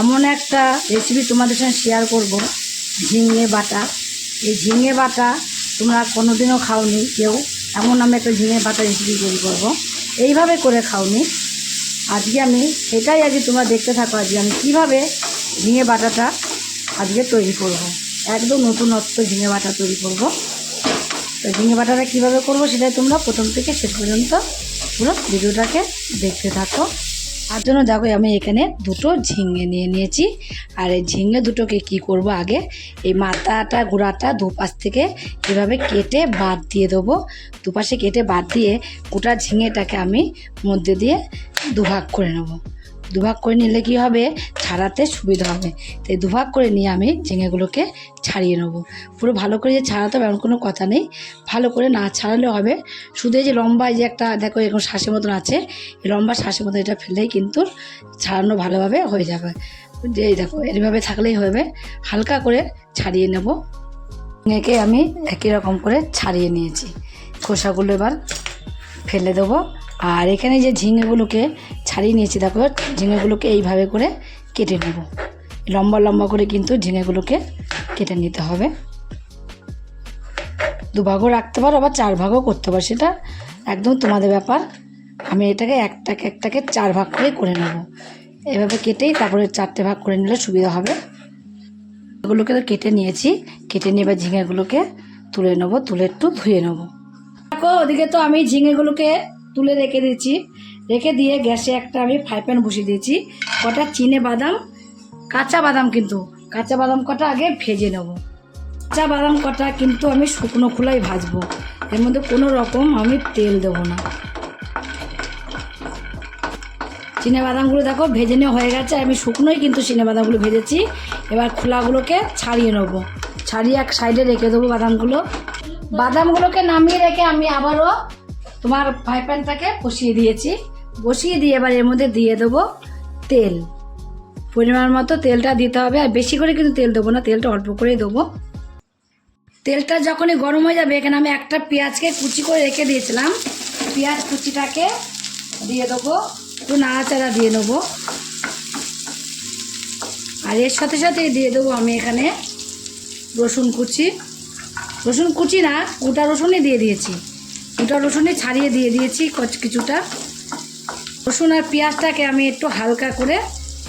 এমন একটা রেসিপি তোমাদের সঙ্গে শেয়ার করব, ঝিঙে বাটা এই ঝিঙে বাটা তোমরা কোনোদিনও খাওনি, কেউ এমন আমি একটা ঝিঙে বাটা রেসিপি তৈরি করব এইভাবে করে খাওনি আজকে আমি সেটাই আজকে তোমরা দেখতে থাকো আজকে আমি কীভাবে ঝিঙে বাটাটা আজকে তৈরি করব। একদম নতুনত্ব ঝিঙে বাটা তৈরি করব। তো ঝিঙে বাটাটা কীভাবে করব সেটাই তোমরা প্রথম থেকে শেষ পর্যন্ত পুরো ভিডিওটাকে দেখতে থাকো তার জন্য দেখো আমি এখানে দুটো ঝিঙে নিয়ে নিয়েছি। আর এই ঝিঙে দুটোকে কি করব আগে? এই মাথাটা, গোড়াটা দুপাশ থেকে এভাবে কেটে বাদ দিয়ে দেবো। দুপাশে কেটে বাদ দিয়ে গোটা ঝিঙেটাকে আমি মধ্যে দিয়ে দুভাগ করে নেব। দুভাগ করে নিলে কি হবে? ছাড়াতে সুবিধা হবে। তাই দুভাগ করে নিয়ে আমি ঝিঙেগুলোকে ছাড়িয়ে নেব। পুরো ভালো করে যে ছাড়াতে হবে, এমন কোনো কথা নেই। ভালো করে না ছাড়ালেও হবে। শুধু যে লম্বা যে একটা, দেখো এরকম শ্বাসের মতন আছে। লম্বা শ্বাসের মতন এটা ফেললেই কিন্তু ছাড়ানো ভালোভাবে হয়ে যাবে। যে দেখো এইভাবে থাকলেই হবে। হালকা করে ছাড়িয়ে নেব। ঝিঙেকে আমি একই রকম করে ছাড়িয়ে নিয়েছি। খোসাগুলো এবার ফেলে দেবো। আর এখানে যে ঝিঙেগুলোকে ছাড়িয়ে নিয়েছি, দেখো, ঝিঙেগুলোকে এইভাবে করে কেটে নেব। লম্বা লম্বা করে কিন্তু ঝিঙেগুলোকে কেটে নিতে হবে। দুভাগও রাখতে পারো, আবার চার ভাগও করতে পারো, সেটা একদম তোমাদের ব্যাপার। আমি এটাকে একটাকে একটাকে চার ভাগ করে করে নেব। এভাবে কেটেই তারপরে চারটে ভাগ করে নিলে সুবিধা হবে। এগুলোকে তো কেটে নিয়েছি, কেটে নিয়ে এবার ঝিঙেগুলোকে তুলে নেব, তুলে একটু ধুয়ে নেব। দেখো, ওদিকে তো আমি ঝিঙেগুলোকে তুলে রেখে দিয়েছি। রেখে দিয়ে গ্যাসে একটা আমি ফ্রাই প্যান বসিয়ে দিয়েছি। কটা চিনে বাদাম, কাঁচা বাদাম কিন্তু। কাঁচা বাদাম কটা আগে ভেজে নেব। কাঁচা বাদাম কটা কিন্তু আমি শুকনো খোলাই ভাজবো। এর মধ্যে কোনো রকম আমি তেল দেবো না। চিনে বাদামগুলো দেখো ভেজে নেওয়া হয়ে গেছে। আমি শুকনোই কিন্তু চিনে বাদামগুলো ভেজেছি। এবার খোলাগুলোকে ছাড়িয়ে নেব। ছাড়িয়ে এক সাইডে রেখে দেবো বাদামগুলো। বাদামগুলোকে নামিয়ে রেখে আমি আবারও তোমার ফ্রাই প্যানটাকে বসিয়ে দিয়েছি। বসিয়ে দিয়ে এবার এর মধ্যে দিয়ে দেবো তেল। পরিমাণ মতো তেলটা দিতে হবে, আর বেশি করে কিন্তু তেল দেবো না, তেলটা অল্প করেই দেবো। তেলটা যখনই গরম হয়ে যাবে, এখানে আমি একটা পেঁয়াজকে কুচি করে রেখে দিয়েছিলাম। পেঁয়াজ কুচিটাকে দিয়ে দেবো, একটু নাড়াচাড়া দিয়ে নেব আর এর সাথে সাথে দিয়ে দেবো আমি এখানে রসুন কুচি। রসুন কুচি না, গোটা রসুনই দিয়ে দিয়েছি। গোটা রসুনই ছাড়িয়ে দিয়ে দিয়েছি কিছুটা। রসুন আর পেঁয়াজটাকে আমি একটু হালকা করে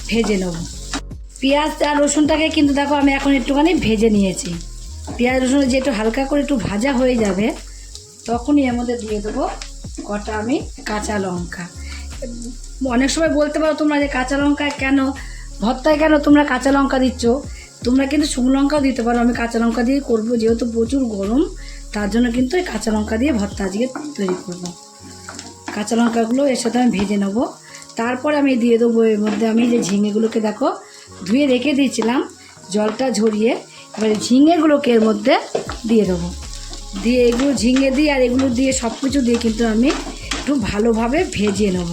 ভেজে নেব। পেঁয়াজ আর রসুনটাকে কিন্তু দেখো আমি এখন একটুখানি ভেজে নিয়েছি। পেঁয়াজ রসুন যে একটু হালকা করে একটু ভাজা হয়ে যাবে, তখনই এর মধ্যে দিয়ে দেবো কটা আমি কাঁচা লঙ্কা। অনেক সময় বলতে পারো তোমরা যে কাঁচা লঙ্কা কেন, ভর্তায় কেন তোমরা কাঁচা লঙ্কা দিচ্ছ? তোমরা কিন্তু শুকনো লঙ্কাও দিতে পারো, আমি কাঁচা লঙ্কা দিয়ে করব, যেহেতু প্রচুর গরম, তার জন্য কিন্তু এই কাঁচা লঙ্কা দিয়ে ভর্তা আজকে তৈরি করব। কাঁচা লঙ্কাগুলো এর সাথে আমি ভেজে নেব। তারপর আমি দিয়ে দেবো এর মধ্যে আমি যে ঝিঙেগুলোকে দেখো, ধুয়ে রেখে দিয়েছিলাম, জলটা ঝরিয়ে, এবারে ঝিঙেগুলোকে এর মধ্যে দিয়ে দেবো। দিয়ে এগুলো ঝিঙে দিয়ে আর এগুলো দিয়ে সব কিছু দিয়ে কিন্তু আমি একটু ভালোভাবে ভেজে নেব।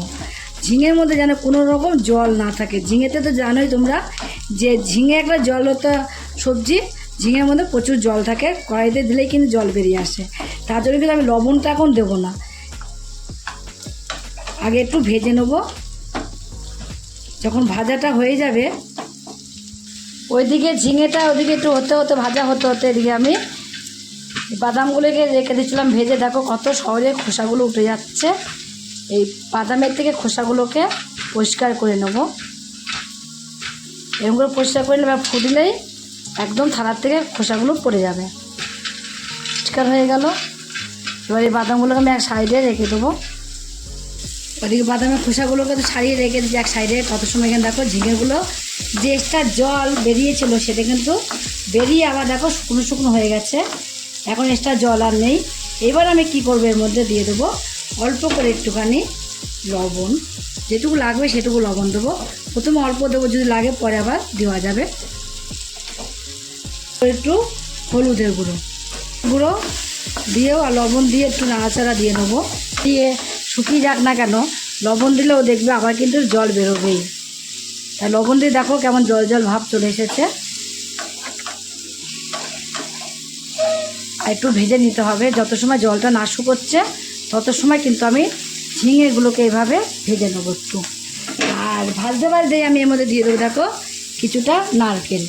ঝিঙের মধ্যে যেন কোনো রকম জল না থাকে। ঝিঙেতে তো জানোই তোমরা যে ঝিঙে একটা জলতা সবজি, ঝিঙের মধ্যে প্রচুর জল থাকে। কড়াইতে দিলেই কিন্তু জল বেরিয়ে আসে। তার জন্য কিন্তু আমি লবণটা এখন দেবো না। আগে একটু ভেজে নেব। যখন ভাজাটা হয়ে যাবে, ওইদিকে ঝিঙেটা ওদিকে একটু হতে হতে, ভাজা হতে হতে এদিকে আমি বাদামগুলোকে রেখে দিয়েছিলাম ভেজে। দেখো কত সহজে খোসাগুলো উঠে যাচ্ছে। এই বাদামের থেকে খোসাগুলোকে পরিষ্কার করে নেব। এরকম করে পরিষ্কার করে নেবে ফুটলেই একদম থালার থেকে খোসাগুলো পড়ে যাবে। পরিষ্কার হয়ে গেল। এবার এই বাদামগুলোকে আমি এক সাইডে রেখে দেবো। ওদিকে বাদামের খোসাগুলোকে তো ছাড়িয়ে রেখে দিচ্ছি এক সাইডে। কত সময় এখানে দেখো ঝিঙেগুলো যে এক্সট্রা জল বেরিয়েছিল সেটা কিন্তু বেরিয়ে আবার দেখো শুকনো শুকনো হয়ে গেছে। এখন এক্সট্রা জল আর নেই। এবার আমি কি করব এর মধ্যে দিয়ে দেবো অল্প করে একটুখানি লবণ। যেটুকু লাগবে সেটুকু লবণ দেবো। প্রথমে অল্প দেবো, যদি লাগে পরে আবার দেওয়া যাবে। একটু হলুদের গুঁড়ো। গুঁড়ো দিয়েও আর লবণ দিয়ে একটু নাড়াচাড়া দিয়ে নেব। দিয়ে শুকিয়ে যাক না কেন, লবণ দিলেও দেখবে আবার কিন্তু জল বেরোবেই। তা লবণ দিয়ে দেখো কেমন জল জল ভাব চলে এসেছে। একটু ভেজে নিতে হবে, যত সময় জলটা না শুকোচ্ছে, তত সময় কিন্তু আমি ঝিঙেগুলোকে এভাবে ভেজে নেব একটু। আর ভাজতে ভাজতেই আমি এর মধ্যে দিয়ে দেবো দেখো কিছুটা নারকেল।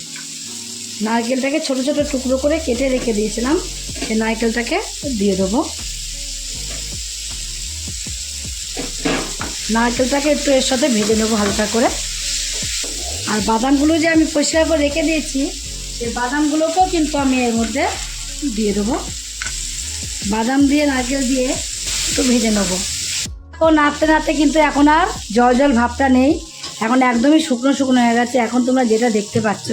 নারকেলটাকে ছোট ছোট টুকরো করে কেটে রেখে দিয়েছিলাম সেই নারকেলটাকে দিয়ে দেবো। নারকেলটাকে একটু এর সাথে ভেজে নেব হালকা করে। আর বাদামগুলো যে আমি পরিষ্কার করে রেখে দিয়েছি, সেই বাদামগুলোকেও কিন্তু আমি এর মধ্যে দিয়ে দেবো। বাদাম দিয়ে, নারকেল দিয়ে একটু ভেজে নেব। তো নাড়তে নাড়তে কিন্তু এখন আর জল জল ভাবটা নেই। এখন একদমই শুকনো শুকনো হয়ে গেছে। এখন তোমরা যেটা দেখতে পাচ্ছ,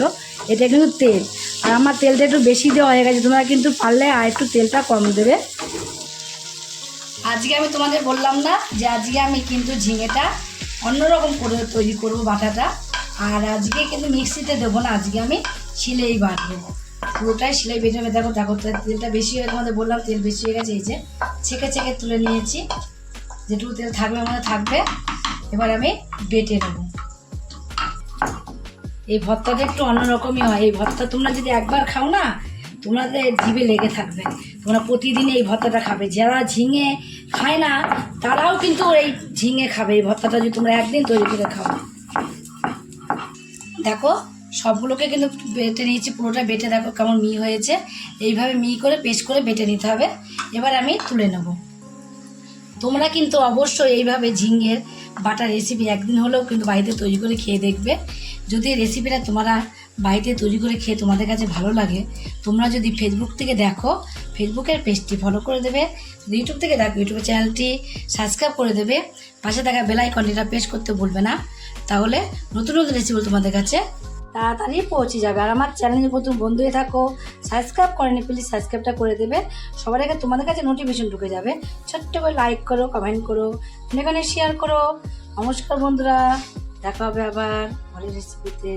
এটা কিন্তু তেল। আর আমার তেলটা একটু বেশি দেওয়া হয়ে গেছে। তোমরা কিন্তু পারলে আর একটু তেলটা কম দেবে। আজকে আমি তোমাদের বললাম না যে আজকে আমি কিন্তু ঝিঙেটা অন্যরকম করে তৈরি করব বাটাটা। আর আজকে কিন্তু মিক্সিতে দেবো না, আজকে আমি শিলেই বাটবো পুরোটাই শিলাই বেটে হবে দেখো দেখো তেলটা বেশি হয়ে তোমাদের বললাম তেল বেশি হয়ে গেছে, এই যে ছেঁকে ছেঁকে তুলে নিয়েছি। যেটুকু তেল থাকবে, আমাদের থাকবে। এবার আমি বেটে নেব। এই ভর্তাটা একটু অন্যরকমই হয়। এই ভর্তা তোমরা যদি একবার খাও না, তোমাদের জিভে লেগে থাকবে। তোমরা প্রতিদিন এই ভর্তাটা খাবে। যারা ঝিঙে খায় না, তারাও কিন্তু এই ঝিঙে খাবে, এই ভর্তাটা যদি তোমরা একদিন তৈরি করে খাও। দেখো, সবগুলোকে কিন্তু বেটে নিয়েছি, পুরোটা বেটে দেখো কেমন মি হয়েছে। এইভাবে মি করে পেস্ট করে বেটে নিতে হবে। এবার আমি তুলে নেব। তোমরা কিন্তু অবশ্যই এইভাবে ঝিঙের বাটা রেসিপি একদিন হলেও কিন্তু বাড়িতে তৈরি করে খেয়ে দেখবে। যদি রেসিপিটা তোমরা বাড়িতে তৈরি করে খেয়ে তোমাদের কাছে ভালো লাগে, তোমরা যদি ফেসবুক থেকে দেখো ফেসবুকের পেজটি ফলো করে দেবে, যদি ইউটিউব থেকে দেখো ইউটিউব চ্যানেলটি সাবস্ক্রাইব করে দেবে, পাশে থাকা বেলাইকনটিটা প্রেস করতে ভুলবে না, তাহলে নতুন নতুন রেসিপি তোমাদের কাছে তাড়াতাড়ি পৌঁছে যাবে। আর আমার চ্যানেলে প্রথম বন্ধু হয়ে থাকো সাবস্ক্রাইব করেনি প্লিজ সাবস্ক্রাইবটা করে দেবে, সবার আগে তোমাদের কাছে নোটিফিকেশন ঢুকে যাবে। ছোট্ট করে লাইক করো কমেন্ট করো, এখানে শেয়ার করো। নমস্কার বন্ধুরা, দেখা হবে আবার ভালো রেসিপিতে